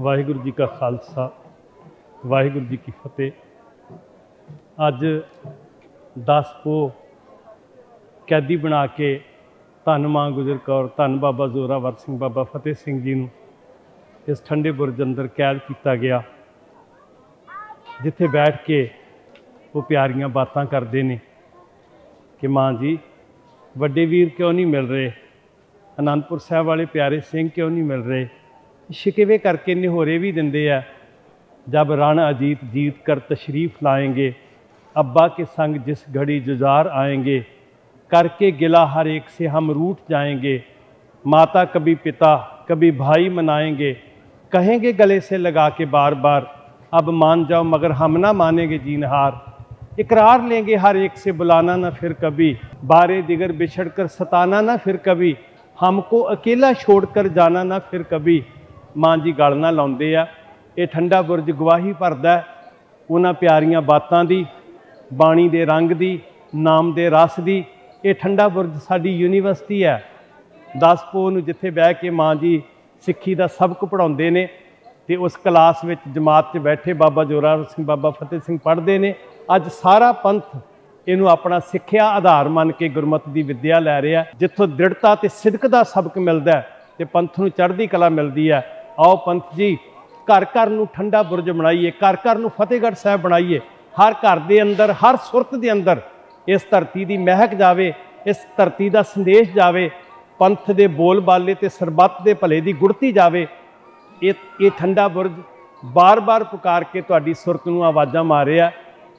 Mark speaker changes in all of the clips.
Speaker 1: ਵਾਹਿਗੁਰੂ ਜੀ ਕਾ ਖਾਲਸਾ, ਵਾਹਿਗੁਰੂ ਜੀ ਕੀ ਫਤਿਹ। ਅੱਜ 10 ਪੋ ਕੈਦੀ ਬਣਾ ਕੇ ਧੰਨ ਮਾਂ ਗੁਜਰ ਕੌਰ, ਧੰਨ ਬਾਬਾ ਜ਼ੋਰਾਵਰ ਸਿੰਘ, ਬਾਬਾ ਫਤਿਹ ਸਿੰਘ ਜੀ ਨੂੰ ਇਸ ਠੰਡੇ ਬੁਰਜ ਅੰਦਰ ਕੈਦ ਕੀਤਾ ਗਿਆ, ਜਿੱਥੇ ਬੈਠ ਕੇ ਉਹ ਪਿਆਰੀਆਂ ਬਾਤਾਂ ਕਰਦੇ ਨੇ ਕਿ ਮਾਂ ਜੀ, ਵੱਡੇ ਵੀਰ ਕਿਉਂ ਨਹੀਂ ਮਿਲ ਰਹੇ? ਅਨੰਦਪੁਰ ਸਾਹਿਬ ਵਾਲੇ ਪਿਆਰੇ ਸਿੰਘ ਕਿਉਂ ਨਹੀਂ ਮਿਲ ਰਹੇ? शिकवे करके निहोरे भी देंगे है जब राणा अजीत जीत कर तशरीफ़ लाएँगे, अब्बा के संग जिस घड़ी जुजार आएँगे, करके गिला हर एक से हम रूठ जाएँगे। माता कभी पिता, कभी भाई मनाएँगे। कहेंगे गले से लगा के बार बार अब मान जाओ मगर हम ना मानेंगे जीन हार। इकरार लेंगे हर एक से बुलाना ना फिर कभी। बारे दिगर बिछड़ कर सताना ना फिर कभी। हमको अकेला छोड़ कर जाना ना फिर कभी। ਮਾਂ ਜੀ ਗਲ ਨਾਲ ਲਾਉਂਦੇ ਆ। ਇਹ ਠੰਡਾ ਬੁਰਜ ਗਵਾਹੀ ਭਰਦਾ ਉਹਨਾਂ ਪਿਆਰੀਆਂ ਬਾਤਾਂ ਦੀ, ਬਾਣੀ ਦੇ ਰੰਗ ਦੀ, ਨਾਮ ਦੇ ਰਸ ਦੀ, ਇਹ ਠੰਡਾ ਬੁਰਜ ਸਾਡੀ ਯੂਨੀਵਰਸਿਟੀ ਹੈ। 10 ਪੋ ਨੂੰ ਜਿੱਥੇ ਬਹਿ ਕੇ ਮਾਂ ਜੀ ਸਿੱਖੀ ਦਾ ਸਬਕ ਪੜਾਉਂਦੇ ਨੇ ਤੇ ਉਸ ਕਲਾਸ ਵਿੱਚ ਜਮਾਤ 'ਚ ਬੈਠੇ ਬਾਬਾ ਜੋਰਾਵਰ ਸਿੰਘ, ਬਾਬਾ ਫਤਿਹ ਸਿੰਘ ਪੜ੍ਹਦੇ ਨੇ। ਅੱਜ ਸਾਰਾ ਪੰਥ ਇਹਨੂੰ ਆਪਣਾ ਸਿੱਖਿਆ ਆਧਾਰ ਮੰਨ ਕੇ ਗੁਰਮਤਿ ਦੀ ਵਿੱਦਿਆ ਲੈ ਰਿਹਾ। ਜਿੱਥੋਂ ਦ੍ਰਿੜਤਾ ਤੇ ਸਿਦਕ ਦਾ ਸਬਕ ਮਿਲਦਾ ਹੈ ਤੇ ਪੰਥ ਨੂੰ ਚੜ੍ਹਦੀ ਕਲਾ ਮਿਲਦੀ ਹੈ। ਆਓ ਪੰਥ ਜੀ, ਘਰ ਘਰ ਨੂੰ ਠੰਡਾ ਬੁਰਜ ਬਣਾਈਏ, ਘਰ ਘਰ ਨੂੰ ਫਤਿਹਗੜ੍ਹ ਸਾਹਿਬ ਬਣਾਈਏ। ਹਰ ਘਰ ਦੇ ਅੰਦਰ, ਹਰ ਸੁਰਤ ਦੇ ਅੰਦਰ ਇਸ ਧਰਤੀ ਦੀ ਮਹਿਕ ਜਾਵੇ, ਇਸ ਧਰਤੀ ਦਾ ਸੰਦੇਸ਼ ਜਾਵੇ, ਪੰਥ ਦੇ ਬੋਲ ਬਾਲੇ ਤੇ ਸਰਬੱਤ ਦੇ ਭਲੇ ਦੀ ਗੁੜਤੀ ਜਾਵੇ। ਇਹ ਇਹ ਠੰਡਾ ਬੁਰਜ ਬਾਰ-ਬਾਰ ਪੁਕਾਰ ਕੇ ਤੁਹਾਡੀ ਸੁਰਤ ਨੂੰ ਆਵਾਜ਼ਾਂ ਮਾਰਿਆ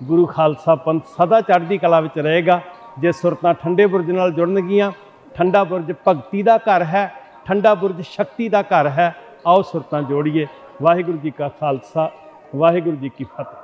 Speaker 1: ਗੁਰੂ ਖਾਲਸਾ ਪੰਥ ਸਦਾ ਚੜ੍ਹਦੀ ਕਲਾ ਵਿੱਚ ਰਹੇਗਾ। ਜੇ ਸੁਰਤਾਂ ਠੰਡੇ ਬੁਰਜ ਨਾਲ ਜੁੜਨਗੀਆਂ, ਠੰਡਾ ਬੁਰਜ ਭਗਤੀ ਦਾ ਘਰ ਹੈ, ਠੰਡਾ ਬੁਰਜ ਸ਼ਕਤੀ ਦਾ ਘਰ ਹੈ। ਆਓ ਸੁਰਤਾਂ ਜੋੜੀਏ। ਵਾਹਿਗੁਰੂ ਜੀ ਕਾ ਖਾਲਸਾ ਵਾਹਿਗੁਰੂ ਜੀ ਕੀ ਫਤਿਹ।